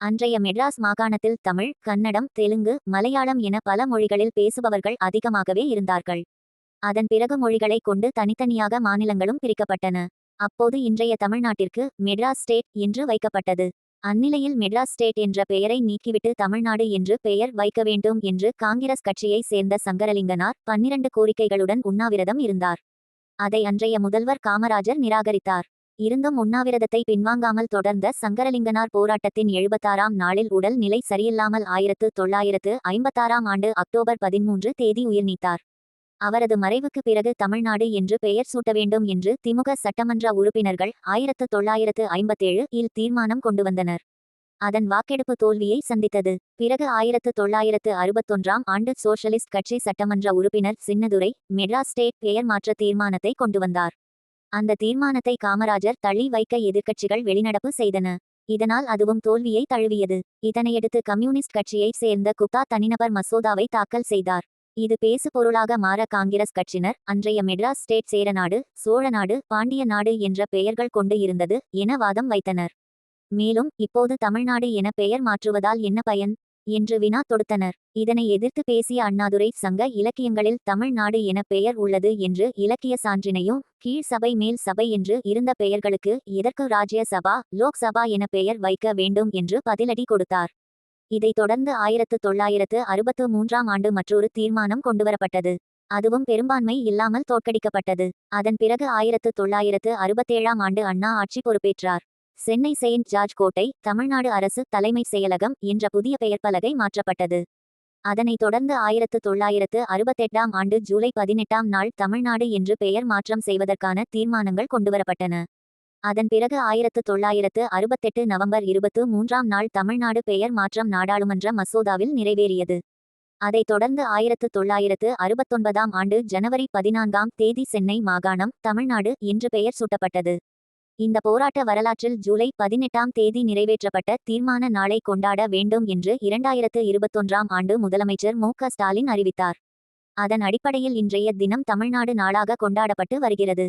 அன்றைய மெட்ராஸ் மாகாணத்தில் தமிழ் கன்னடம் தெலுங்கு மலையாளம் என பல மொழிகளில் பேசுபவர்கள் அதிகமாகவே இருந்தார்கள். அதன் பிறகு மொழிகளைக் கொண்டு தனித்தனியாக மாநிலங்களும் பிரிக்கப்பட்டன. அப்போது இன்றைய தமிழ்நாட்டிற்கு மெட்ராஸ் ஸ்டேட் என்று வைக்கப்பட்டது. அந்நிலையில் மெட்ராஸ் ஸ்டேட் என்ற பெயரை நீக்கிவிட்டு தமிழ்நாடு என்று பெயர் வைக்க வேண்டும் என்று காங்கிரஸ் கட்சியைச் சேர்ந்த சங்கரலிங்கனார் பன்னிரண்டு கோரிக்கைகளுடன் உண்ணாவிரதம் இருந்தார். அதை அன்றைய முதல்வர் காமராஜர் நிராகரித்தார். இருந்தும் உண்ணாவிரதத்தை பின்வாங்காமல் தொடர்ந்த சங்கரலிங்கனார் போராட்டத்தின் எழுபத்தாறாம் நாளில் உடல் நிலை சரியில்லாமல் ஆயிரத்து தொள்ளாயிரத்து ஐம்பத்தாறாம் ஆண்டு அக்டோபர் பதிமூன்று தேதி உயிர் நீத்தார் அவரது மறைவுக்கு பிறகு தமிழ்நாடு என்று பெயர் சூட்ட வேண்டும் என்று திமுக சட்டமன்ற உறுப்பினர்கள் ஆயிரத்து தொள்ளாயிரத்து ஐம்பத்தேழு இல் தீர்மானம் கொண்டு வந்தனர். அதன் வாக்கெடுப்பு தோல்வியை சந்தித்தது. பிறகு ஆயிரத்து தொள்ளாயிரத்து அறுபத்தொன்றாம் ஆண்டு சோஷலிஸ்ட் கட்சி சட்டமன்ற உறுப்பினர் சின்னதுரை மெட்ராஸ் ஸ்டேட் பெயர் மாற்ற தீர்மானத்தை கொண்டு வந்தார். அந்த தீர்மானத்தை காமராஜர் தள்ளி வைக்க எதிர்க்கட்சிகள் வெளிநடப்பு செய்தன. இதனால் அதுவும் தோல்வியை தழுவியது. இதனையடுத்து கம்யூனிஸ்ட் கட்சியைச் சேர்ந்த குப்தா தனிநபர் மசோதாவை தாக்கல் செய்தார். இது பேசு பொருளாக மாற காங்கிரஸ் கட்சியினர் அன்றைய மெட்ராஸ் ஸ்டேட் சேரநாடு சோழநாடு பாண்டிய நாடு என்ற பெயர்கள் கொண்டு இருந்தது என வாதம் வைத்தனர். மேலும் இப்போது தமிழ்நாடு என பெயர் மாற்றுவதால் என்ன பயன்? என்று வினா தொடுத்தனர். இதனை எதிர்த்து பேசிய அண்ணாதுரை சங்க இலக்கியங்களில் தமிழ்நாடு என பெயர் உள்ளது என்று இலக்கிய சான்றினையும் கீழ் சபை மேல் சபை என்று இருந்த பெயர்களுக்கு எதற்கு ராஜ்ய சபா லோக்சபா என பெயர் வைக்க வேண்டும் என்று பதிலடி கொடுத்தார். இதைத் தொடர்ந்து ஆயிரத்து தொள்ளாயிரத்து அறுபத்து மூன்றாம் ஆண்டு மற்றொரு தீர்மானம் கொண்டுவரப்பட்டது. அதுவும் பெரும்பான்மை இல்லாமல் தோற்கடிக்கப்பட்டது. அதன் பிறகு ஆயிரத்து தொள்ளாயிரத்து அறுபத்தேழாம் ஆண்டு அண்ணா ஆட்சி பொறுப்பேற்றார். சென்னை செயின்ட் ஜார்ஜ் கோட்டை தமிழ்நாடு அரசு தலைமைச் செயலகம் என்ற புதிய பெயர் பலகை மாற்றப்பட்டது. அதனைத் தொடர்ந்து ஆயிரத்து தொள்ளாயிரத்து அறுபத்தெட்டாம் ஆண்டு ஜூலை பதினெட்டாம் நாள் தமிழ்நாடு என்று பெயர் மாற்றம் செய்வதற்கான தீர்மானங்கள் கொண்டுவரப்பட்டன. அதன் பிறகு ஆயிரத்து தொள்ளாயிரத்து அறுபத்தெட்டு நவம்பர் இருபத்து மூன்றாம் நாள் தமிழ்நாடு பெயர் மாற்றம் நாடாளுமன்ற மசோதாவில் நிறைவேறியது. அதைத் தொடர்ந்து ஆயிரத்து தொள்ளாயிரத்து அறுபத்தொன்பதாம் ஆண்டு ஜனவரி பதினான்காம் தேதி சென்னை மாகாணம் தமிழ்நாடு என்று பெயர் சூட்டப்பட்டது. இந்த போராட்ட வரலாற்றில் ஜூலை பதினெட்டாம் தேதி நிறைவேற்றப்பட்ட தீர்மான நாளை கொண்டாட வேண்டும் என்று இரண்டாயிரத்து இருபத்தொன்றாம் ஆண்டு முதலமைச்சர் மு. க. ஸ்டாலின் அறிவித்தார். அதன் அடிப்படையில் இன்றைய தினம் தமிழ்நாடு நாளாக கொண்டாடப்பட்டு வருகிறது.